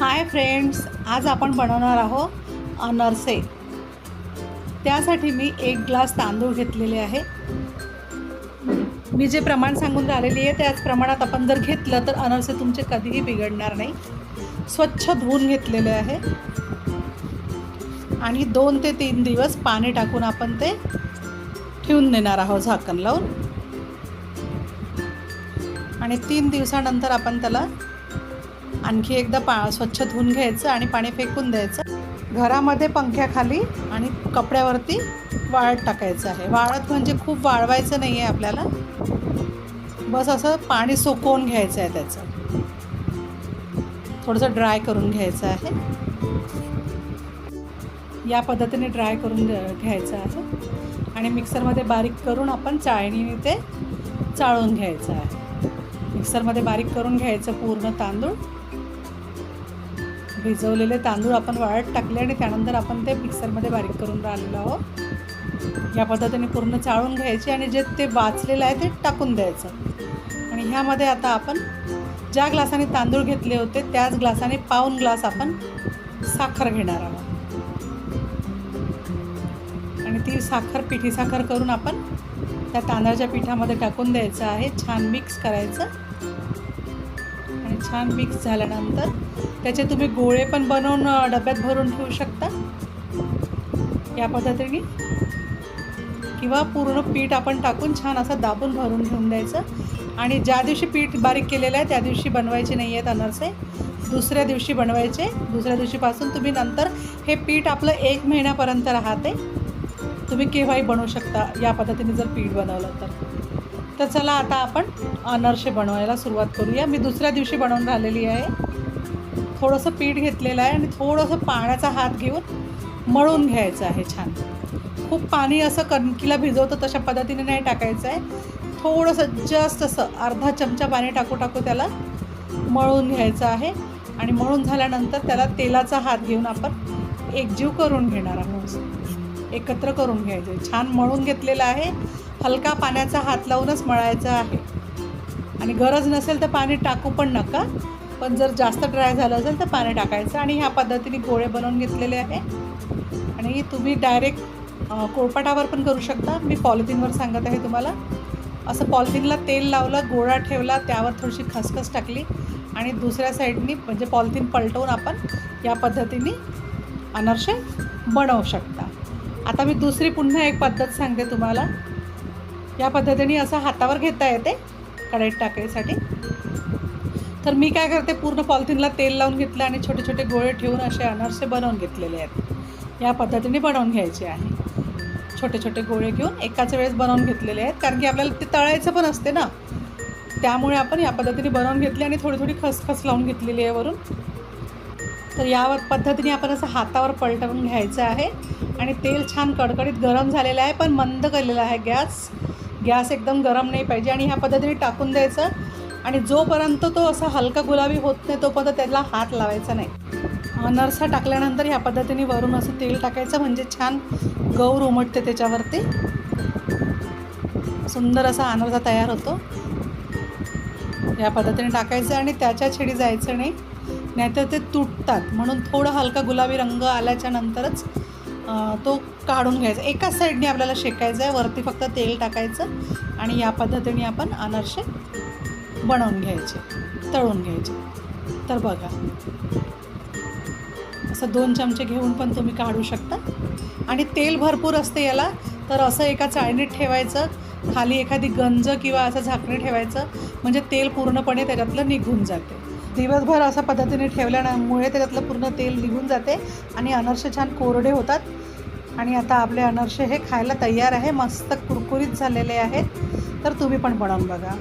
Hi friends आज आपण बनवणार आहोत अनरसे. त्यासाठी मी एक ग्लास तांदूळ घेतलेले आहे. मी जे प्रमाण सांगून राहिलेली आहे त्याच प्रमाणात आपण जर घेतलं तर अनरसे तुमचे कधीही बिघडणार नाही. स्वच्छ धुवून घेतलेले आहे. आणि दोन ते तीन दिवस पाणी टाकून आपण ते ठेवून देणार आहोत झाकण लावून. आणि तीन दिवसानंतर आपण त्याला आणखी एकदा पा स्वच्छ धुवून घ्यायचं आणि पाणी फेकून द्यायचं. घरामध्ये पंख्याखाली आणि कपड्यावरती वाळत टाकायचं आहे. वाळत म्हणजे खूप वाळवायचं नाही आहे आपल्याला. बस असं पाणी सुकवून घ्यायचं आहे त्याचं. थोडंसं ड्राय करून घ्यायचं आहे. या पद्धतीने ड्राय करून घ्या- घ्यायचं आहे. आणि मिक्सरमध्ये बारीक करून आपण चाळणीने ते चाळून घ्यायचं आहे. मिक्सरमध्ये बारीक करून घ्यायचं पूर्ण तांदूळ. भिजवलेले तांदूळ आपण वाळत टाकले आणि त्यानंतर आपण ते मिक्सरमध्ये बारीक करून राहिलेलो आहोत. या पद्धतीने पूर्ण चाळून घ्यायचे आणि जे ते वाचलेलं आहे ते टाकून द्यायचं. आणि ह्यामध्ये आता आपण ज्या ग्लासाने तांदूळ घेतले होते त्याच ग्लासाने पाऊन ग्लास आपण साखर घेणार आहोत. आणि ती साखर पिठी साखर करून आपण त्या तांदळाच्या पिठामध्ये टाकून द्यायचं आहे. छान मिक्स करायचं. आणि छान मिक्स झाल्यानंतर त्याचे तुम्ही गोळे पण बनवून डब्यात भरून ठेवू शकता. या पद्धतीने. किंवा पूर्ण पीठ आपण टाकून छान असं दाबून भरून ठेवून द्यायचं. आणि ज्या दिवशी पीठ बारीक केलेलं आहे त्या दिवशी बनवायचे नाही आहेत अनरसे. दुसऱ्या दिवशी बनवायचे. दुसऱ्या दिवशीपासून तुम्ही नंतर हे पीठ आपलं एक महिन्यापर्यंत राहते. तुम्ही केव्हाही बनवू शकता या पद्धतीने जर पीठ बनवलं तर. तर चला आता आपण अनरसे बनवायला सुरुवात करूया. मी दुसऱ्या दिवशी बनवून राहिलेली आहे. थोडंसं पीठ घेतलेलं आहे आणि थोडंसं पाण्याचा हात घेऊन मळून घ्यायचं आहे छान. खूप पाणी असं कणकीला भिजवतं तशा पद्धतीने नाही टाकायचं आहे. थोडंसं जस्ट असं अर्धा चमचा पाणी टाकू टाकू त्याला मळून घ्यायचं आहे. आणि मळून झाल्यानंतर त्याला तेलाचा हात घेऊन आपण एकजीव करून घेणार आहोत. एकत्र करून घ्यायचे. छान मळून घेतलेलं आहे. हलका पाण्याचा हात लावूनच मळायचा आहे. आणि गरज नसेल तर पाणी टाकू पण नका. पण जर जास्त ड्राय झालं असेल तर पाणी टाकायचं आणि ह्या पद्धतीने गोळे बनवून घेतलेले आहे. आणि तुम्ही डायरेक्ट कोळपाटावर पण करू शकता. मी पॉलिथिनवर सांगत आहे तुम्हाला. असं पॉलिथिनला तेल लावलं गोळा ठेवला त्यावर थोडीशी खसखस टाकली आणि दुसऱ्या साईडनी म्हणजे पॉलिथिन पलटवून आपण या पद्धतीने अनर्शे बनवू शकता. आता मी दुसरी पुन्हा एक पद्धत सांगते तुम्हाला. या पद्धतीने असं हातावर घेता येते कढईत टाकायसाठी. तर मी काय करते पूर्ण पॉलिथिनला तेल लावून घेतलं आणि छोटे छोटे गोळे ठेवून असे अनारसे बनवून घेतलेले आहेत. या पद्धतीने बनवून घ्यायचे आहे. छोटे छोटे गोळे घेऊन एकाच वेळेस बनवून घेतलेले आहेत. कारण की आपल्याला ते तळायचं पण असते ना. त्यामुळे आपण या पद्धतीने बनवून घेतली आणि थोडी थोडी खसखस लावून घेतलेली आहे वरून. तर या पद्धतीने आपण असं हातावर पलटवून घ्यायचं आहे. आणि तेल छान कडकडीत गरम झालेलं आहे पण मंद केलेलं आहे गॅस. गॅस एकदम गरम नाही पाहिजे आणि ह्या पद्धतीने टाकून द्यायचं. आणि जोपर्यंत तो असा हलका गुलाबी होत नाही तोपर्यंत त्याला हात लावायचा नाही. नरसा टाकल्यानंतर ह्या पद्धतीने वरून असं तेल टाकायचं म्हणजे छान गौर उमटते त्याच्यावरती. सुंदर असा अनरसा तयार होतो. या पद्धतीने टाकायचं आणि त्याच्या छेडी जायचं नाही. नाहीतर ते तुटतात. म्हणून थोडं हलका गुलाबी रंग आल्याच्या नंतरच तो काढून घ्यायचा. एकाच साईडने आपल्याला शेकायचं आहे वरती फक्त तेल टाकायचं आणि या पद्धतीने आपण अनारसे बनवून घ्यायचे तळून घ्यायचे. तर बघा असं दोन चमचे घेऊन पण तुम्ही काढू शकता. आणि तेल भरपूर असते याला तर असं एका चाळणीत ठेवायचं खाली एखादी गंज किंवा असं झाकणी ठेवायचं म्हणजे तेल पूर्णपणे त्याच्यातलं निघून जाते. दिवसभर अशा पद्धतीने ठेवल्यामुळे त्याच्यातलं पूर्ण तेल निघून जाते आणि अनर्शे छान कोरडे होतात. आणि आता आपले अनर्शे हे खायला तयार आहे मस्त कुरकुरीत झालेले आहेत. तर तुम्ही पण बनवून बघा.